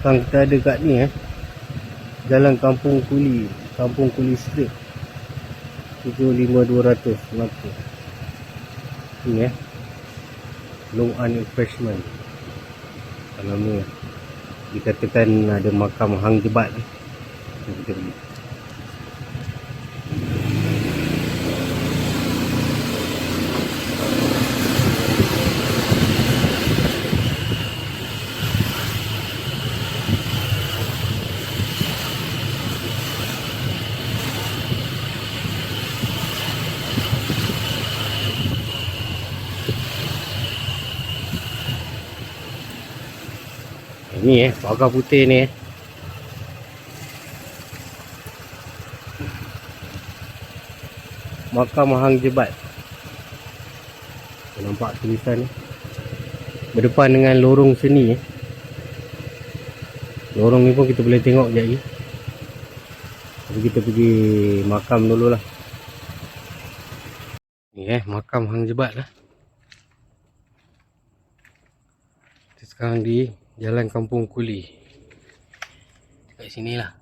belakang kita ada kat ni eh. Jalan Kampung Kuli, Kampung Kuli Street. 75200 Melaka. Ni eh. Long An Refreshment. Kalau ni dikatakan ada makam hang jebat ni. Kita pergi. Ini eh, pagar putih ni eh. Makam Hang Jebat. Nampak tulisan ni. Berdepan dengan lorong seni eh. Lorong ni pun kita boleh tengok sekejap lagi. Tapi kita pergi makam dulu lah. Ni eh, makam Hang Jebat lah. Sekarang di Jalan Kampung Kuli. Dekat sini lah.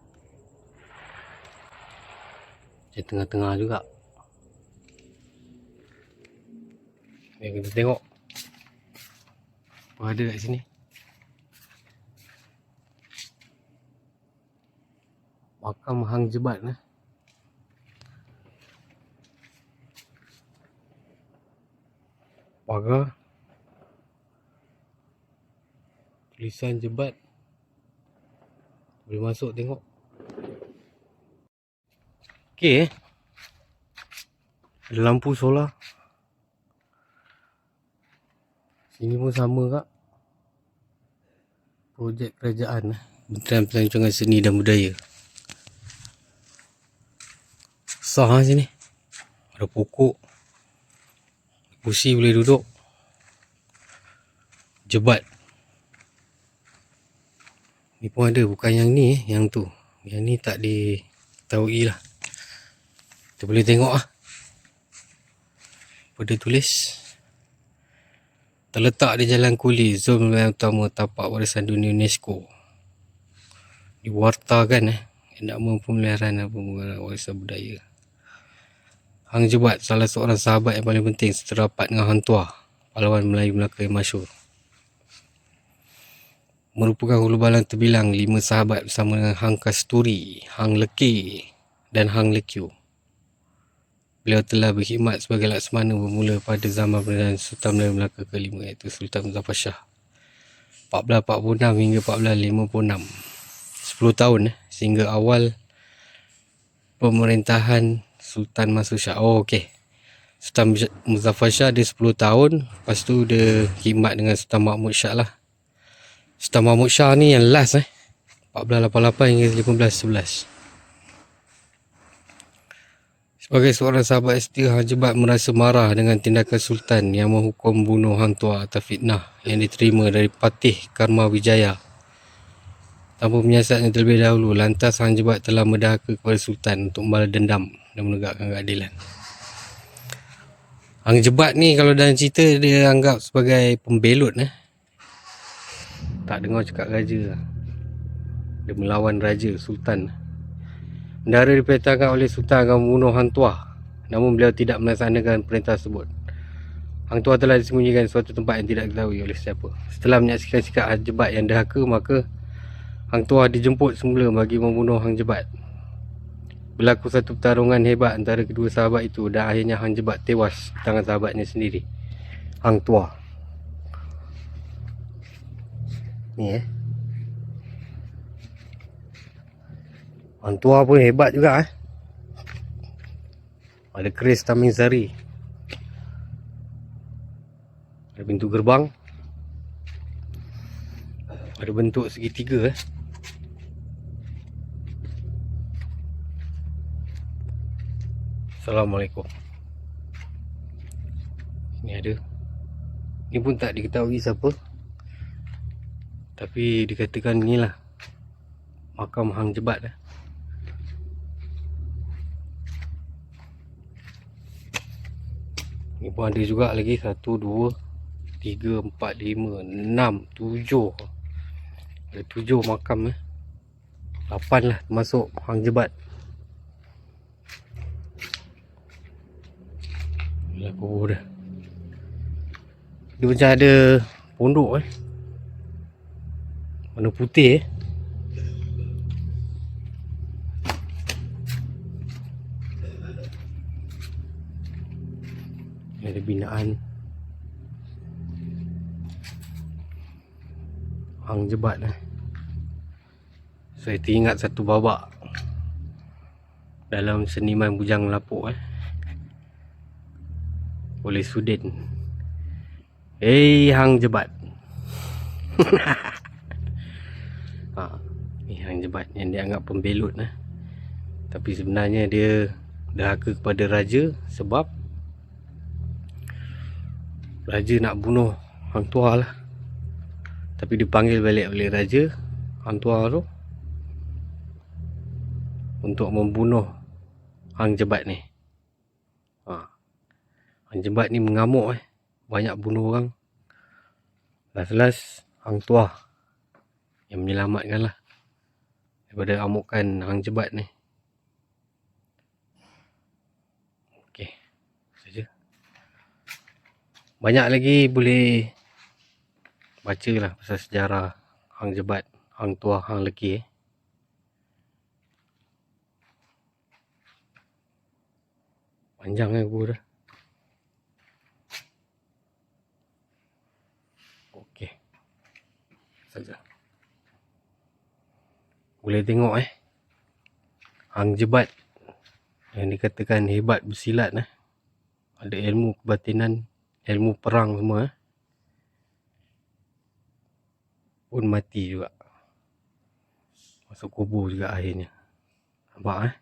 Di tengah-tengah juga. Mari kita tengok. Apa ada kat sini. Makam Hang Jebat lah. Pagar tulisan jebat. Boleh masuk tengok? Okey eh. Ada lampu solar. Sini pun sama kak. Projek kerajaan eh. Kementerian Pelancongan Seni dan Budaya. Sah lah sini. Ada pokok. Kursi boleh duduk. Jebat Ni pun ada bukan yang ni eh, yang tu. Yang ni tak diketahui lah. Kita boleh tengok. Apa dia tulis? Terletak di Jalan Kuli, zon wilayah utama tapak warisan dunia UNESCO. Diwartakan eh. Nama pemeliharaan dan pembangunan warisan budaya. Hang Jebat, salah seorang sahabat yang paling penting seterapat dengan Hang Tuah, pahlawan Melayu Melaka yang masyur merupakan hulu balang terbilang lima sahabat bersama dengan Hang Kasturi, Hang Leki dan Hang Lekyu. Beliau telah berkhidmat sebagai laksmana bermula pada zaman pemerintahan Sultan Melayu Melaka kelima iaitu Sultan Muzaffar Shah. 1446 hingga 1456. 10 tahun eh, sehingga awal pemerintahan Sultan Mansur Shah. Oh okey. Sultan Muzaffar Shah dia 10 tahun, lepas tu dia khidmat dengan Sultan Mahmud Shah lah Sultan Mahmud Shah ni yang last eh 1488 hingga 1511 Sebagai seorang sahabat setia Hang Jebat merasa marah dengan tindakan Sultan yang menghukum bunuh Hang Tua atas fitnah yang diterima dari Patih Karma Wijaya. Tanpa menyiasatnya terlebih dahulu, lantas Hang Jebat telah mendahaka kepada Sultan untuk membalas dendam dan menegakkan keadilan. Hang Jebat ni kalau dalam cerita dia anggap sebagai pembelut eh tak dengar cakap raja lah. Dia melawan raja, sultan. Bendara diperintahkan oleh sultan akan membunuh Hang Tuah. Namun beliau tidak melaksanakan perintah tersebut. Hang Tuah telah disembunyikan di suatu tempat yang tidak diketahui oleh siapa. Setelah menyaksikan sikap Hang Jebat yang dahaka, maka Hang Tuah dijemput semula bagi membunuh Hang Jebat. Berlaku satu pertarungan hebat antara kedua sahabat itu dan akhirnya Hang Jebat tewas tangan sahabatnya sendiri. Hang Tuah. Ni eh. Orang tua pun hebat juga eh. Ada keris Tamin Sari. Ada pintu gerbang. Ada bentuk segitiga eh. Assalamualaikum. Ini ada. Ini pun tak diketahui siapa. Tapi dikatakan inilah makam Hang Jebat eh. Ni pun ada juga lagi 1 2 3 4 5 6 7 Ada tujuh makam eh. Lapan lah termasuk Hang Jebat. Inilah kubur dia. Dia macam ada pondok eh. Warna putih eh. Ada binaan Hang Jebat eh. Saya teringat satu babak dalam seniman bujang lapuk eh. Oleh Sudin. Hey Hang Jebat. ha, ni Hang Jebat yang dianggap pembelut eh. Tapi sebenarnya dia derhaka kepada raja sebab raja nak bunuh hang tua lah. Tapi dipanggil balik oleh raja hang tua tu untuk membunuh hang jebat ni. Ha. Hang jebat ni mengamuk eh. Banyak bunuh orang. Last-last hang tua yang menyelamatkan lah daripada amukan hang jebat ni. Okey. Saja. Banyak lagi boleh baca lah pasal sejarah hang jebat, hang tua, hang leki eh. Panjang eh gua dah. Okey. Saja. Boleh tengok eh. Hang jebat yang dikatakan hebat bersilat eh. Ada ilmu kebatinan, ilmu perang semua eh. Pun mati juga. Masuk kubur juga akhirnya. Nampak eh.